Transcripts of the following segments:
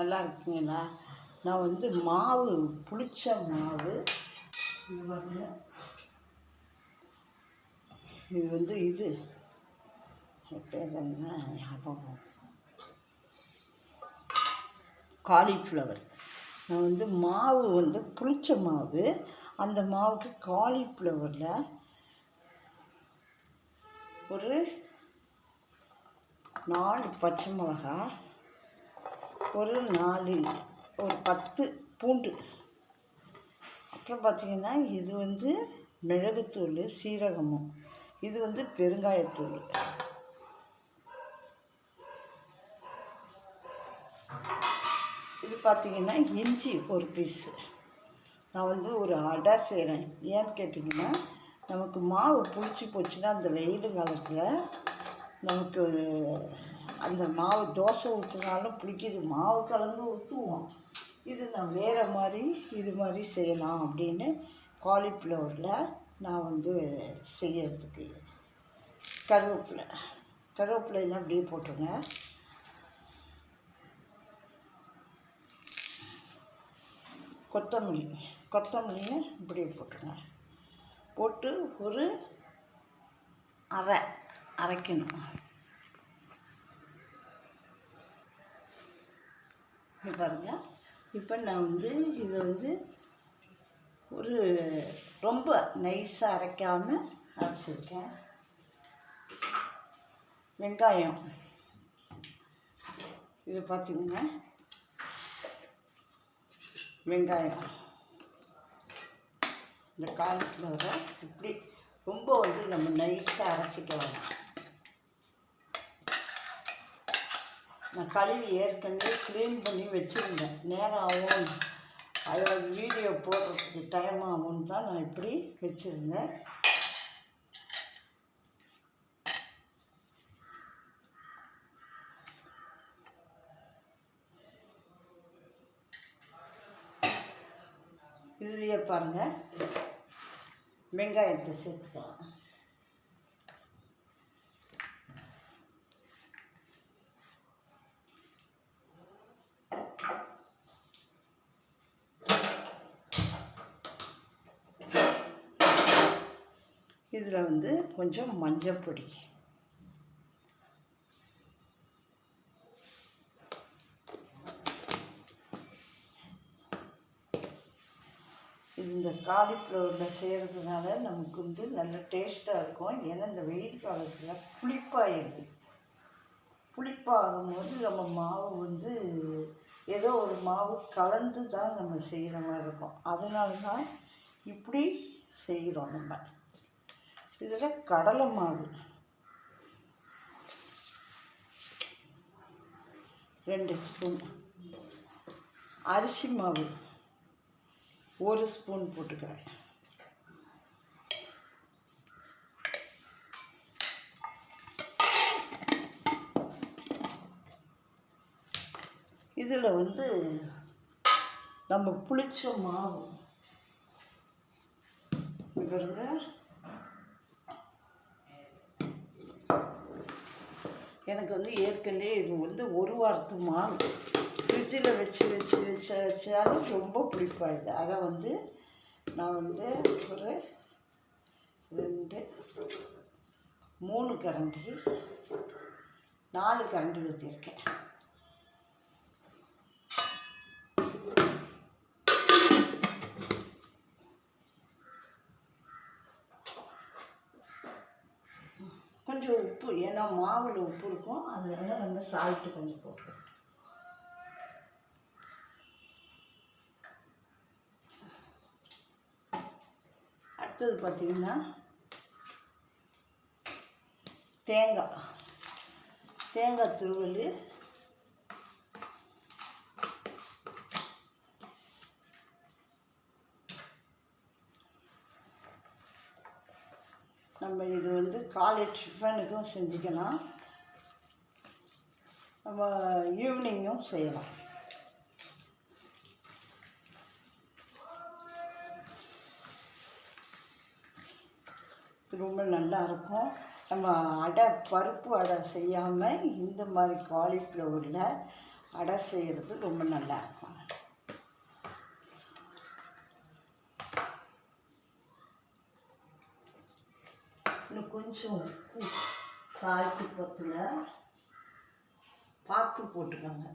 நல்லா இருக்கீங்களா? நான் வந்து மாவு புளிச்ச மாவு. இது இது வந்து இது. என் பேர் என்ன? ஞாபகம் காலிஃப்ளவர். நான் வந்து மாவு வந்து புளிச்ச மாவு. அந்த மாவுக்கு காலிஃப்ளவரில் ஒரு நாலு பச்சை மிளகா ஒரு நாலு ஒரு பத்து பூண்டு. அப்புறம் பார்த்திங்கன்னா இது வந்து மிளகுத்தூள் சீரகமும். இது வந்து பெருங்காயத்தூள். இது பார்த்திங்கன்னா இஞ்சி ஒரு பீஸு நான் வந்து ஒரு அடை செய்கிறேன் ஏன்னு கேட்டிங்கன்னா நமக்கு மாவு புளிச்சு போச்சுன்னா அந்த வெயில் காலத்தில் நமக்கு அந்த மாவு தோசை ஊற்றுனாலும் பிடிக்குது மாவு கலந்து ஊற்றுவோம் இது நான் வேறு மாதிரி இது மாதிரி செய்யலாம் அப்படின்னு காலிஃப்ளவரில் நான் வந்து செய்கிறதுக்கு கருவேப்பிலை. கருவேப்பிலையெல்லாம் அப்படியே போட்டுருங்க கொத்தமல்லி கொத்தமல்லியை இப்படியே போட்டுருங்க போட்டு ஒரு அரை அரைக்கணும். இப்போ பாருங்க. இப்போ நான் வந்து இதை வந்து ஒரு ரொம்ப நைஸாக அரைக்காமல் அரைச்சிருக்கேன். வெங்காயம். இது பார்த்திங்கன்னா வெங்காயம். இந்த காலிஃப்ளவரை இப்படி ரொம்ப வந்து நம்ம நைஸாக அரைச்சிக்க வேணாம் நான் கழுவி ஏற்கனவே க்ளீன் பண்ணி வச்சுருந்தேன். நேரம் ஆகும். அதோட வீடியோ போடுறதுக்கு டைம் ஆகும்னு தான் நான் இப்படி வச்சுருந்தேன். இதுலேயே பாருங்கள் வெங்காயத்தை சேர்த்துக்கலாம். இதில் வந்து கொஞ்சம் மஞ்சள் பொடி. இது இந்த காலிஃப்ளவரில் செய்கிறதுனால நமக்கு வந்து நல்ல டேஸ்ட்டாக இருக்கும். ஏன்னா இந்த வெயில் காலத்தில் புளிப்பாயிருது புளிப்பாகும் போது நம்ம மாவு வந்து ஏதோ ஒரு மாவு கலந்து தான் நம்ம செய்கிற மாதிரி இருக்கும். அதனால தான் இப்படி செய்கிறோம் நம்ம. இதில் கடலை மாவு. ரெண்டு ஸ்பூன். அரிசி மாவு. ஒரு ஸ்பூன் போட்டுக்கிறேன். இதில் வந்து நம்ம புளிச்ச மாவு. இவருங்க எனக்கு வந்து ஏற்கனவே இது வந்து ஒரு வாரத்துமா ஃப்ரிட்ஜில் வச்சு வச்சு வச்சு வச்சாலும் ரொம்ப பிடிப்பாயிடுது. அதை வந்து நான் வந்து ஒரு ரெண்டு மூணு கரண்டி நாலு கரண்டி ஊற்றிருக்கேன் கொஞ்சம் உப்பு ஏன்னா மாவில் உப்பு இருக்கும். அதனால நம்ம சால்ட்டு கொஞ்சம் போட்டுக்கணும். அடுத்தது பார்த்திங்கன்னா தேங்காய். தேங்காய் துருவல் நம்ம இது வந்து காலை டிஃபனுக்கும் செஞ்சுக்கலாம். நம்ம ஈவினிங்கும் செய்யலாம். ரொம்ப நல்லா இருக்கும். நம்ம அடை பருப்பு அடை செய்யாமல் இந்த மாதிரி காலிஃப்ளவரில் அடை செய்கிறது ரொம்ப நல்லா இருக்கும் இன்னும் கொஞ்சம் உப்பு சால்ட்டு பத்தில் பார்த்து போட்டுக்கோங்க.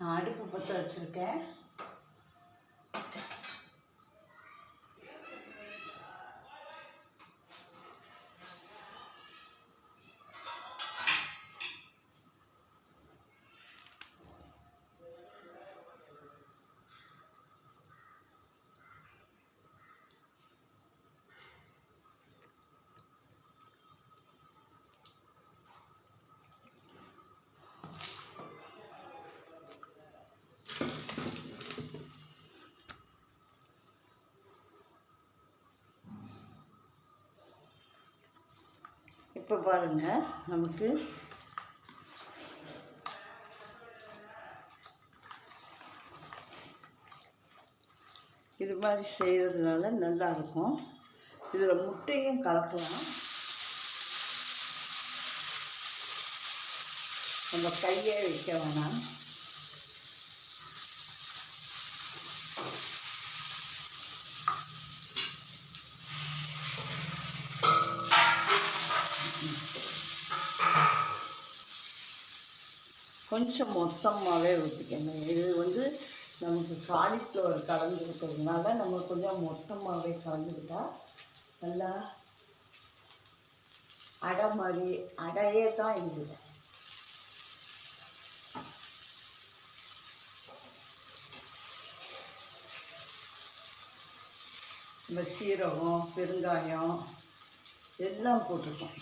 நான் அடுப்பு பற்ற வச்சுருக்கேன். இப்போ பாருங்கள் நமக்கு இது மாதிரி செய்கிறதுனால நல்லா இருக்கும். இதில் முட்டையும் கலக்கலாம். நம்ம கையே வைக்க வேணாம். கொஞ்சம் மொத்தமாகவே ஊற்றிக்கணும் இது வந்து நமக்கு காலிஃப்ளவர் கலந்துருக்கிறதுனால நம்ம கொஞ்சம் மொத்தமாகவே கலந்துக்கிட்டால் நல்லா அடை மாதிரி அடையே தான் இது இந்த சீரகம் பெருங்காயம் எல்லாம் போட்டிருக்கோம்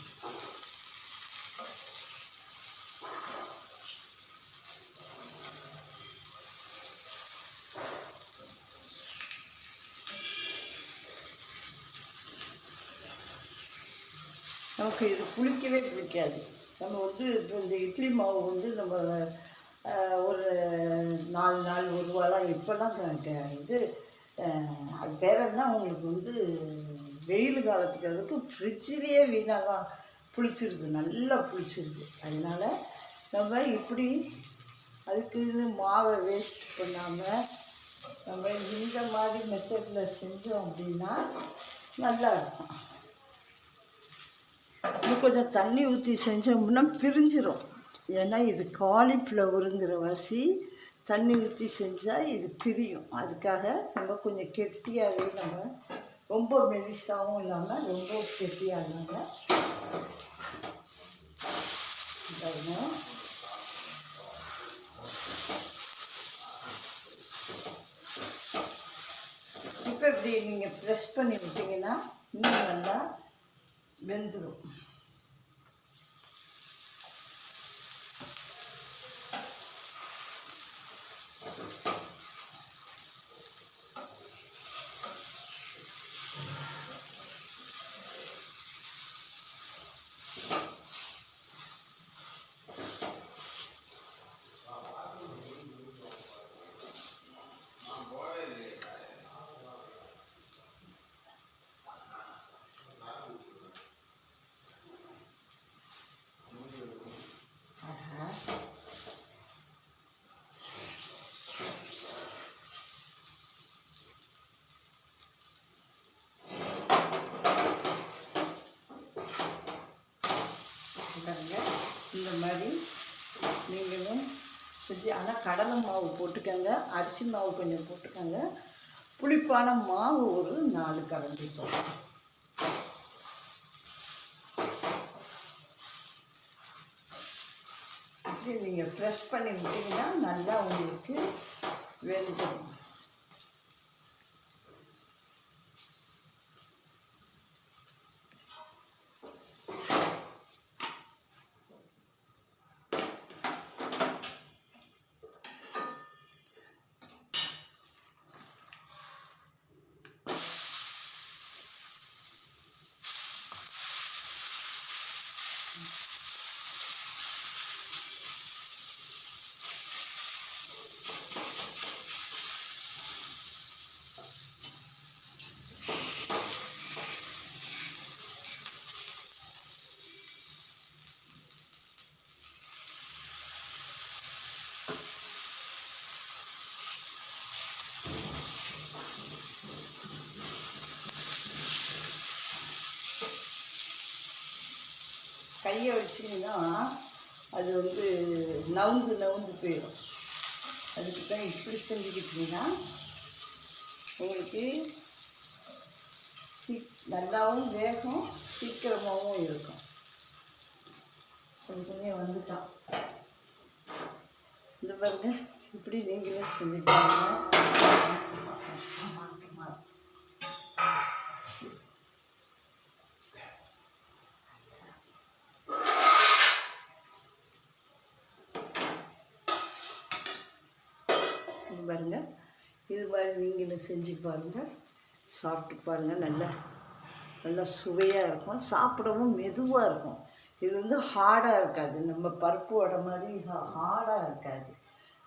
நமக்கு இது புளிக்கவே பிடிக்காது நம்ம வந்து இப்போ இந்த இட்லி மாவு வந்து நம்ம ஒரு நாலு நாள் ஒரு வாரம் இப்போல்லாம் க- இது அது பேர் என்ன உங்களுக்கு வந்து வெயில் காலத்துக்கு அதுக்கு ஃப்ரிட்ஜிலேயே வீணாக புளிச்சிருது நல்லா புளிச்சிருது. அதனால நம்ம இப்படி அதுக்கு மாவை வேஸ்ட் பண்ணாமல் நம்ம இந்த மாதிரி மெத்தடில் செஞ்சோம் அப்படின்னா நல்லா இருக்கும். இன்னும் கொஞ்சம் தண்ணி ஊற்றி செஞ்சோம்னா பிரிஞ்சிடும் ஏன்னா இது காலிஃப்ளவருங்கிற வாசி தண்ணி ஊற்றி செஞ்சால் இது பிரியும். அதுக்காக நம்ம கொஞ்சம் கெட்டியாகவே நம்ம ரொம்ப மெலிசாகவும் இல்லாமல் ரொம்ப கெட்டியாக இல்லாமல் இப்போ இப்படி நீங்கள் ப்ரெஸ் பண்ணி விட்டிங்கன்னா இன்னும் நல்லா வெந்துடும் ஆஹா பாருங்க இந்த மாதிரி நீங்களும் செஞ்சு ஆனால் கடலை மாவு போட்டுக்கோங்க அரிசி மாவு கொஞ்சம் போட்டுக்கோங்க. புளிப்பான மாவு ஒரு நாலு கரண்டி போடுங்க. நீங்கள் ப்ரெஸ் பண்ணி விட்டீங்கன்னா நல்லா உங்களுக்கு வெந்துடும். கையை வச்சிங்கன்னா அது வந்து நவுந்து நவுந்து போயிடும். அதுக்கு தான் இப்படி செஞ்சுக்கிட்டீங்கன்னா உங்களுக்கு சீ நல்லாவும் வேகும் சீக்கிரமாகவும் இருக்கும். கொஞ்சமே வந்துட்டான். இந்த பாருங்க இப்படி நீங்களே செஞ்சுக்காங்க பாருங்கள் இது மாதிரி நீங்களும் செஞ்சு பாருங்கள் சாப்பிட்டு பாருங்கள் நல்லா நல்லா சுவையாக இருக்கும். சாப்பிடவும் மெதுவாக இருக்கும். இது வந்து ஹார்டாக இருக்காது. நம்ம பருப்பு வடை மாதிரி ஹார்டாக இருக்காது.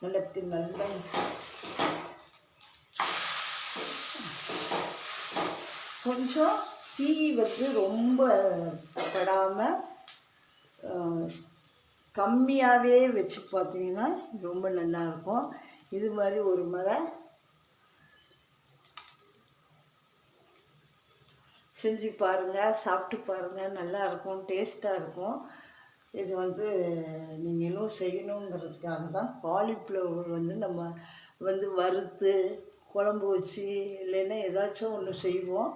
நல்ல நல்லா நல்ல கொஞ்சம் தீ வந்து ரொம்ப படாமல் கம்மியாகவே வச்சு பார்த்தீங்கன்னா ரொம்ப நல்லாயிருக்கும் இது மாதிரி ஒரு முறை செஞ்சு பாருங்கள் சாப்பிட்டு பாருங்கள் நல்லா இருக்கும் டேஸ்ட்டாக இருக்கும். இது வந்து நீங்களும் செய்யணுங்கிறதுக்காக தான் காலிஃப்ளவர் வந்து நம்ம வந்து வறுத்து குழம்பு வச்சு இல்லைன்னா ஏதாச்சும் ஒன்று செய்வோம்.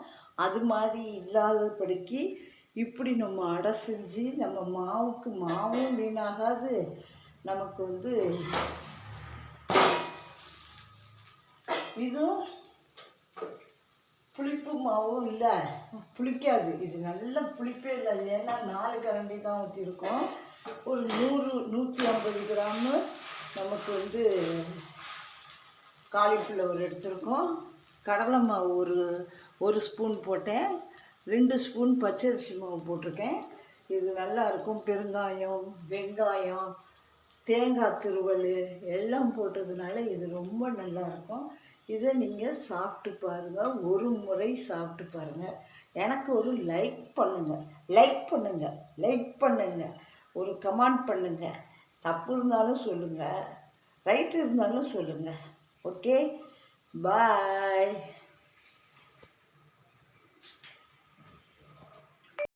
அது மாதிரி இல்லாதபடிக்கு இப்படி நம்ம அடை செஞ்சு நம்ம மாவுக்கு மாவும் வீணாகாது. நமக்கு வந்து இதுவும் புளிப்பு மாவும் இல்லை. புளிக்காது. இது நல்ல புளிப்பே இல்லை. ஏன்னா நாலு கரண்டி தான் ஊற்றிருக்கோம் ஒரு நூறு நூற்றி ஐம்பது கிராமு நமக்கு வந்து காலிஃப்ளவர் எடுத்திருக்கோம். கடலை மாவு ஒரு ஒரு ஸ்பூன் போட்டேன். ரெண்டு ஸ்பூன் பச்சரிசி மாவு போட்டிருக்கேன். இது நல்லா இருக்கும். பெருங்காயம் வெங்காயம் தேங்காய் திருவல் எல்லாம் போட்டதுனால இது ரொம்ப நல்லா இருக்கும். இதை நீங்கள் சாப்பிட்டு பாருங்கள் ஒரு முறை சாப்பிட்டு பாருங்கள் எனக்கு ஒரு லைக் பண்ணுங்கள் லைக் பண்ணுங்கள் லைக் பண்ணுங்கள் ஒரு கமெண்ட் பண்ணுங்கள் தப்பு இருந்தாலும் சொல்லுங்கள் ரைட் இருந்தாலும் சொல்லுங்கள் ஓகே பாய்